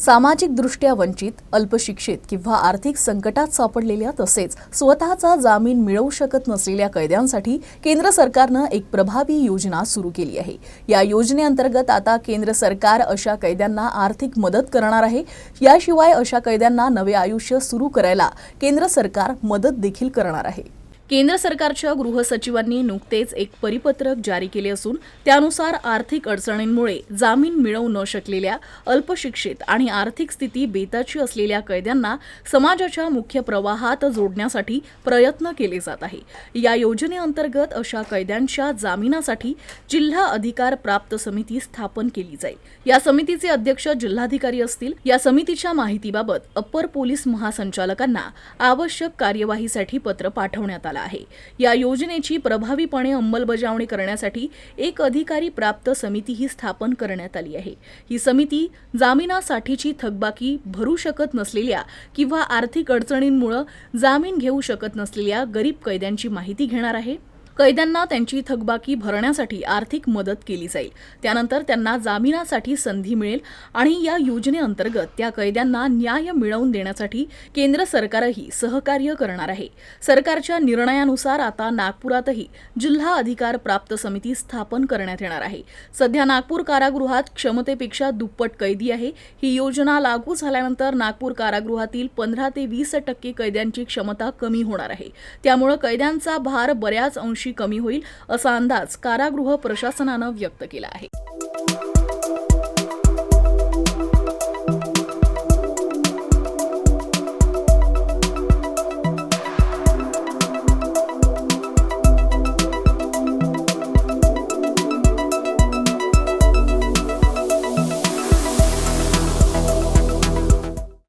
सामाजिकदृष्ट्या वंचित अल्पशिक्षित किंवा आर्थिक संकटात सापडलेल्या तसेच स्वतःचा जामीन मिळवू शकत नसलेल्या कैद्यांसाठी केंद्र सरकारनं एक प्रभावी योजना सुरू केली आहे. या योजनेअंतर्गत आता केंद्र सरकार अशा कैद्यांना आर्थिक मदत करणार आहे. याशिवाय अशा कैद्यांना नवे आयुष्य सुरू करायला केंद्र सरकार मदत देखील करणार आहे. केंद्र सरकारच्या गृहसचिवांनी नुकतेच एक परिपत्रक जारी केले असून त्यानुसार आर्थिक अडचणींमुळे जामीन मिळवू न शकलेल्या अल्पशिक्षित आणि आर्थिक स्थिती बेताची असलेल्या कैद्यांना समाजाच्या मुख्य प्रवाहात जोडण्यासाठी प्रयत्न केले जात आहे. या योजनेअंतर्गत अशा कैद्यांच्या जामिनासाठी जिल्हा अधिकार प्राप्त समिती स्थापन केली जाईल. या समितीचे अध्यक्ष जिल्हाधिकारी असतील. या समितीच्या माहितीबाबत अप्पर पोलीस महासंचालकांना आवश्यक कार्यवाहीसाठी पत्र पाठवण्यात आलं आहे. या योजनेची प्रभावीपणे अंमलबजावणी करण्यासाठी एक अधिकारी प्राप्त समितीही स्थापन करण्यात आली आहे. ही समिती जामिनासाठीची थकबाकी भरू शकत नसलेल्या किंवा आर्थिक अडचणींमुळे जामीन घेऊ शकत नसलेल्या गरीब कैद्यांची माहिती घेणार आहे. कैद्यांना त्यांची थकबाकी भरण्यासाठी आर्थिक मदत केली जाईल. त्यानंतर त्यांना जामिनासाठी संधी मिळेल आणि या योजनेअंतर्गत त्या कैद्यांना न्याय मिळवून देण्यासाठी केंद्र सरकारही सहकार्य करणार आहे. सरकारच्या निर्णयानुसार आता नागपुरातही जिल्हा अधिकार प्राप्त समिती स्थापन करण्यात येणार आहे. सध्या नागपूर कारागृहात क्षमतेपेक्षा दुप्पट कैदी आहे. ही योजना लागू झाल्यानंतर नागपूर कारागृहातील पंधरा ते वीस टक्के कैद्यांची क्षमता कमी होणार आहे. त्यामुळे कैद्यांचा भार बऱ्याच अंश कमी होईल असा अंदाज कारागृह प्रशासनानं व्यक्त केला आहे.